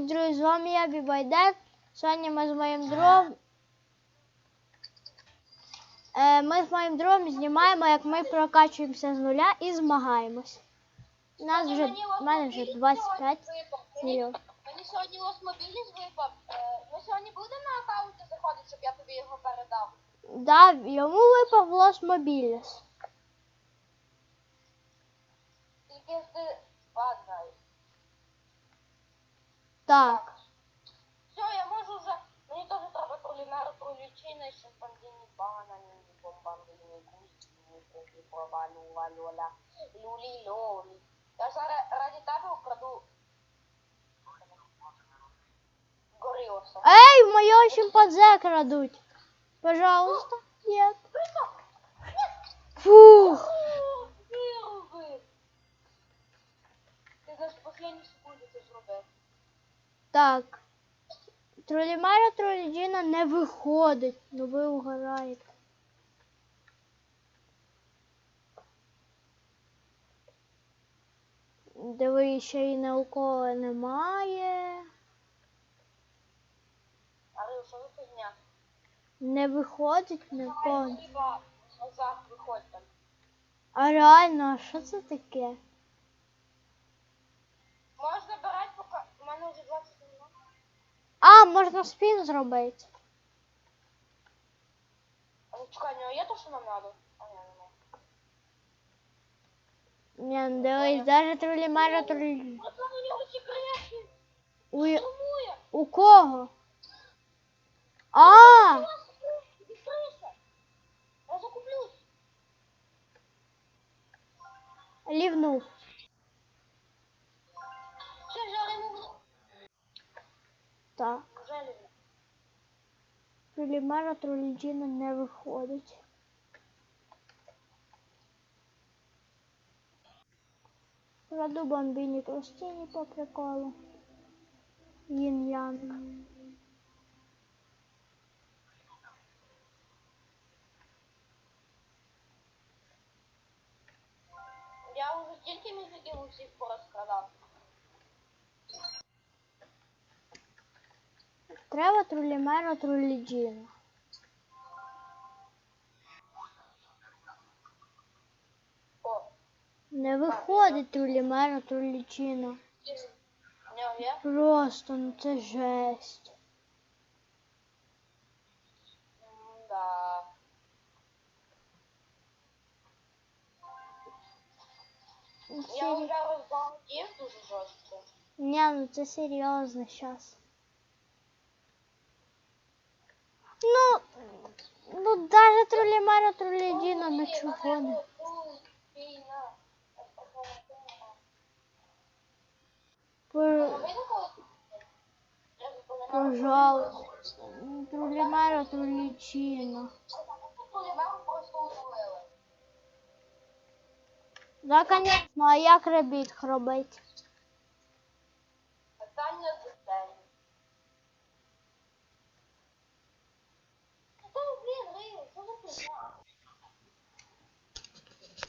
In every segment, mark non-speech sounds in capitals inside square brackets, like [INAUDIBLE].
Привіт, друзі! З вами я Бібайдек. Сьогодні ми з моїм другом. Е, ми з моїм другом знімаємо, як ми прокачуємося з нуля і змагаємось. У нас вже в мене вже 25 мільйонів. Мені сьогодні Лосмобіліс випав. Е, Ми сьогодні будемо на аккаунти заходити, щоб я тобі його передав. Да, йому випав Лос Мобіліс. Тільки ти Так. Все, я можу вже. Мені теж треба полімеру пролічини, щоб бандині банані, бомбандині густі, куки провалю, валюля, люлі лолі. Я зараз раді тебе украду. Горіоса. Ей, моє шимпанзе крадуть. Пожалуйста. Нет. Фух. Вируби! Ти знаєш, в останній секунді це зробив. Так. Тролімера Троліджіна не виходить. Ну ви угораєте. Диви, ще й науково немає. Але що за фігня? Не виходить назад виходь. А реально, а що це таке? Можна брати, поки у мене вже 20 минут. А, можна спін зробити. Чекай, у нього є то, що нам треба? А ні, немає. Ні, ну дивись, навіть тролімера тролі... А там у нього секрети. У... Сумує. У кого? А! Відкрийся. Я закуплюсь. Лівнув. Так. Тролімера Троліджіна не виходить. Краду бомбіні простіні по приколу. Їн-ян. Я вже стільки мізиків усіх порозкрадав. Треба тролімера Троліджіна. О, Не виходить тролімера Троліджіна. у? Просто, ну це жесть. Да. Ну, Я вже розбалдів дуже жорстко. Ні, ну це серйозно зараз. Ну, ну даже тролімера Троліджіна на чого не. Пор- Пожалуйста. Тролімера Троліджіна. Да, конечно, а як ребіт робити? Питання до тебе. Та, блін, Рил, що за фігня?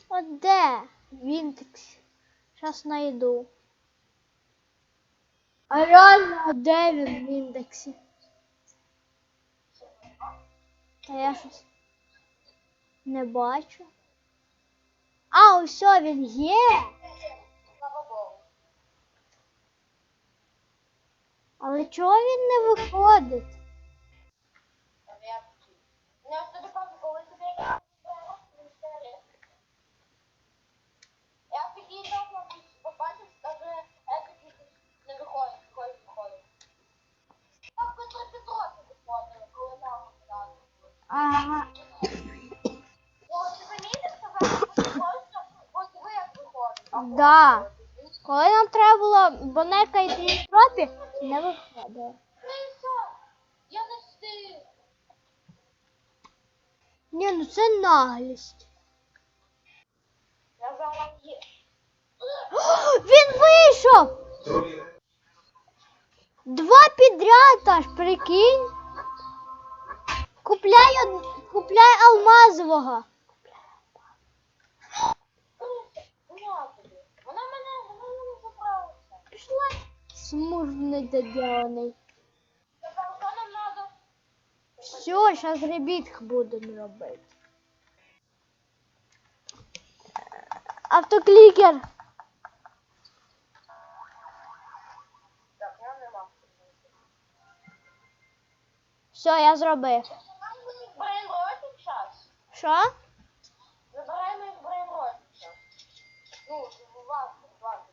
От де? Вінтекс. Щас найду. А реально, де він в індексі? Та я щось не бачу. А, ось він є. Але чого він не виходить? Реакції. Ну, я ж тобі кажу, коли тобі якась Я підійшов на побачив, скаже, епіки не виходить, виходить, виходить. Так, Петро Петрович виходить, коли нам сказали. Ага. О, ти замітив, сказав, що виходить, ось диви, як виходить. А Да. Коли нам треба було бонека і тріпропі, не виходить. Ну. Я не встиг. Ні, ну це наглість. Я зараз є. Він вийшов! Два підряд аж, прикинь. Купляй, од- купляй алмазового. Вона тобі. Вона мене, вона мене заправиться. Пішла. смурний додяний. Тепер що нам надо? Все, зараз ребіт будемо робити. Автоклікер. Так, нам нема. Все, я зробив. Брейнротик зараз. Що? Забираємо їх брейнротик зараз. Ну, важно, важно.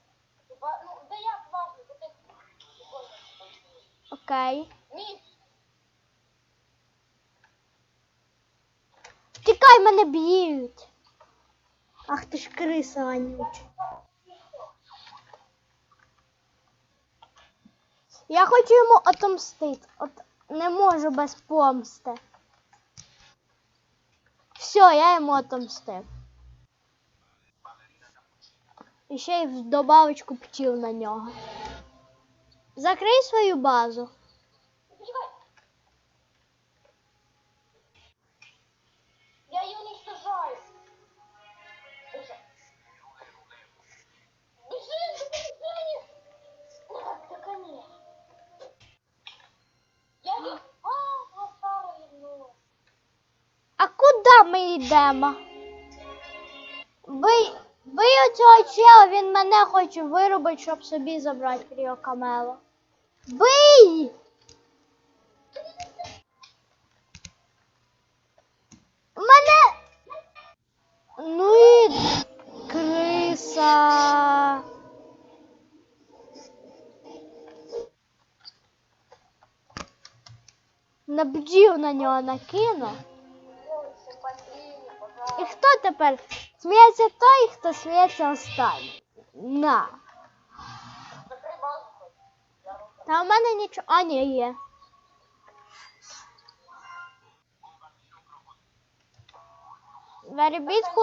Типа, ну, Окей. Міс, Тікай, мене б'ють. Ах ти ж криса, Анюч. Я хочу йому отомстити. От не можу без помсти. Все, я йому отомстив. І ще й в добавочку пчіл на нього. Закрий свою базу. Я її уничтожаю. А, куди ми йдемо? Бий, бий оцього чела, він мене хоче вирубити, щоб собі забрати кріокамело. Бий! Мене. Ну і криса. На на нього симпатійні, І хто тепер? Сміється той, хто сміється останній. На. Закрий базу хоч. Я рука. Та у мене нічого. А, ні, є. Вербітку.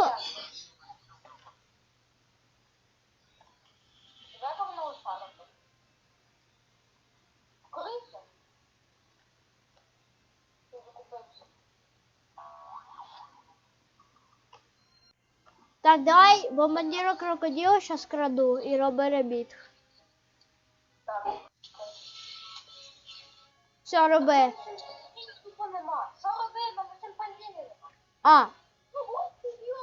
Так, давай бомбардіру крокодилу щас краду і роби ребіт. Все, роби. Тупо нема. Що робити? Нам чимпанзіні нема. А, Ну, ось ти біла.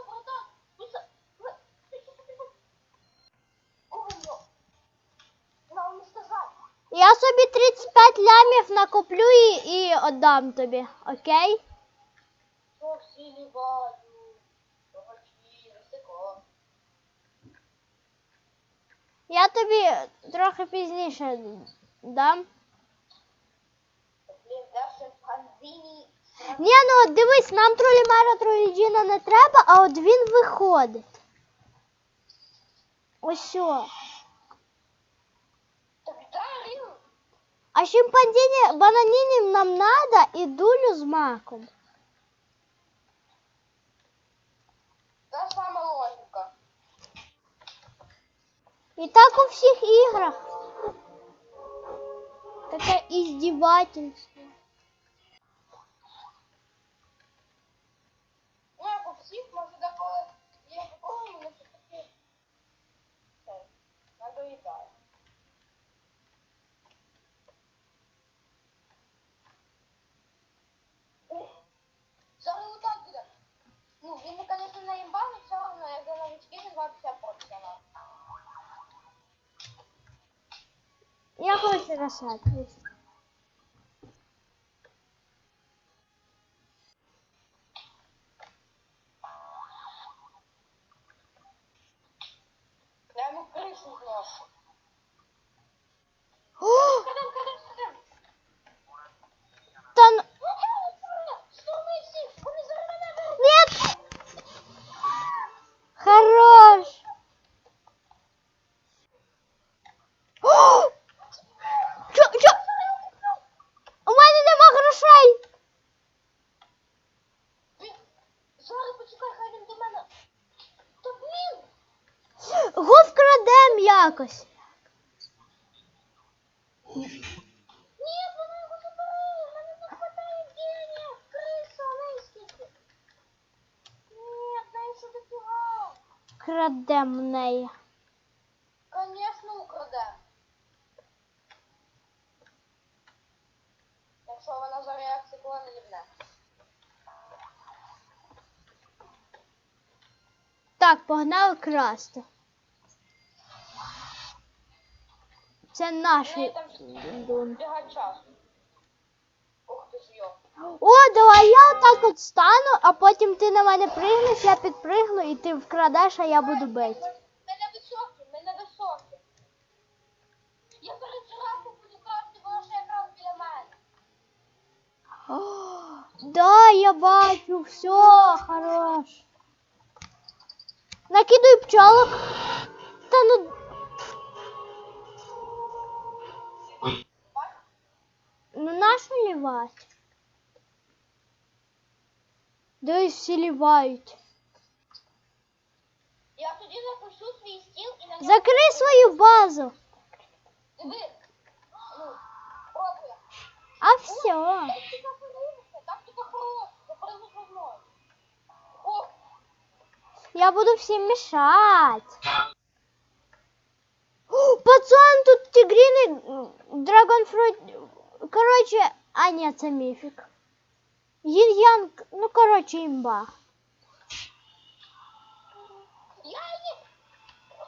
Ну, це... що я собі 35 лямів накоплю і, і віддам тобі, окей? Що. Я тобі трохи пізніше дам. Ні, ну от дивись, нам тролімера троліджіна не треба, а от він виходить. Ось що. Так далі. А шимпанзіні бананінів нам надо і дулю з маком. Та сама логіка. І так у всіх іграх. Таке іздівательство. 20 професіонал. Я хочу розсадку. якось. Ні, вона його забрала, мене не хватає генів, криса, лейських. Ні, дай сюди фігав. Крадем в Конечно, Звісно, украдем. Якщо вона за реакцію кола не лібне. Так, погнали красти. Ж йо. О, давай я отак от стану, а потім ти на мене пригнеш, я підпригну і ти вкрадеш, а я буду бити. Ми не високі, ми не високі. Я перед жирафом буду красти, бо ще якраз біля мене. О, да, я бачу, все, хорош. Накидуй пчелок. Та ну. Ну нашу лівать. Дивись, всі лівають. Я тоді запущу свій стіл і на ньому... Закрий свою базу. Диви. Ну, пробуй. А все. Тактика хороша, тактика хороша. Запрыгну со мною. О, Я буду всім мешать. [GASPS] О, Пацан, тут тигриный драгонфрут. Короче, а нет, це міфік. Yin-Yang, ну короче, імба. я її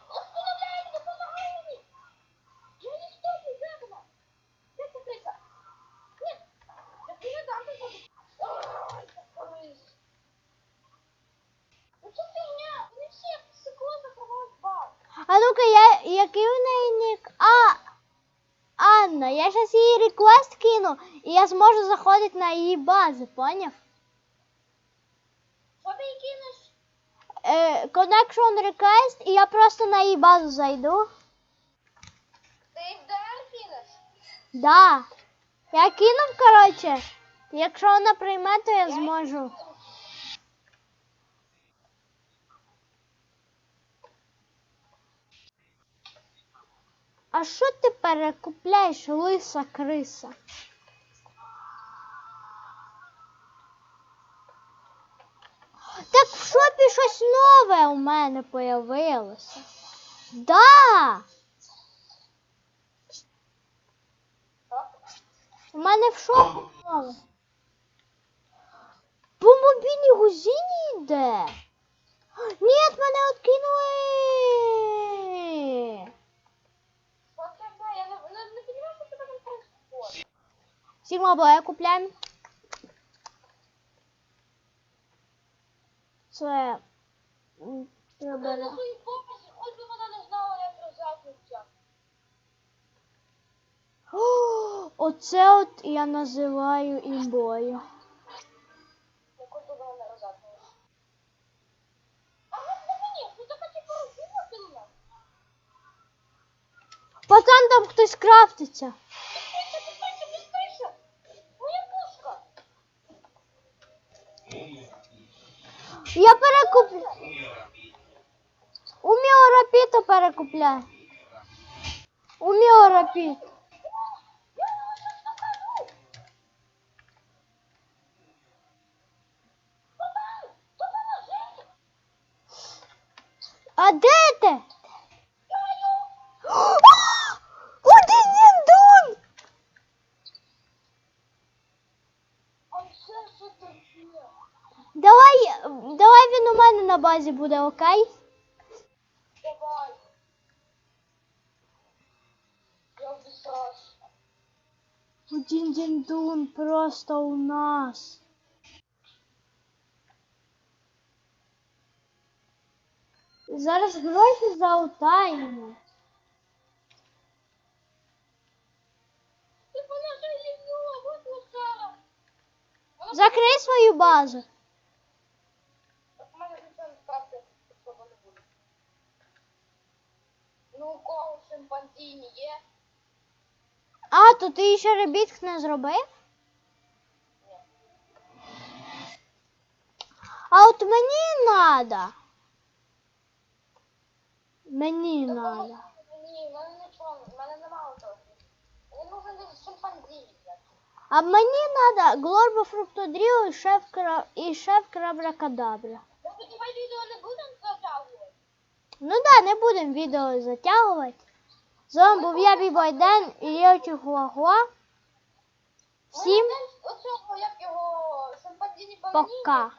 розполовляю не помагаю. Я не стою, Вегна. Де ця криса? Ні, я ти не дам тобі. Ай, закрись. Ну це фігня, вони всі як стекло закривають бар. А ну-ка, я, який у неї нік? А, Анна, я зараз їй реквест кину, і я зможу заходити на її базу, поняв? Що ти їй кинеш? Е, connection request, і я просто на її базу зайду. Ти їй в ДР кинеш? Да. Я кинув, коротше. Якщо вона прийме, то я зможу. А що ти перекупляєш, лиса криса? Так в шопі щось нове у мене появилося. Да! У мене в шопі нове. По мобільній гузині йде. Ні, мене откинули. Що це таке? Я не, не, не розумію, що тебе там происходит. Сігма Боя купляємо. Це. треба хоч би вона не знала, як розрахується. О, Оце от я називаю імбою. Пацан там хтось крафтиться. Я перекуплю. У Міорапіта перекупляю. У Міорапіт. Я вам щось покажу. Папа, допоможи. А де ти? Даю. Один діндун! А це що таке? Давай, давай він у мене на базі буде, окей? Давай. Я обісрався. Один діндун просто у нас. Зараз гроші заутаємо. Закрий свою базу. Так в мене нічого не справді особо не буде. Ну, у кого шимпанзіні є? А, то ти ще ребітк не зробив? А от мені надо. Мені надо. Ні, в мене нічого, в мене немає того. Мені нужен десь шимпанзіні. А мені надо Глорбо Фруктодріо і шеф Кра... і шеф Крабракадабра. Ну, тоді ми відео не будемо затягувати. Ну да, не будемо відео затягувати. З був я Бібой Ден і я Чухуахуа. Всім оцього, як його, шимпанзіні пока.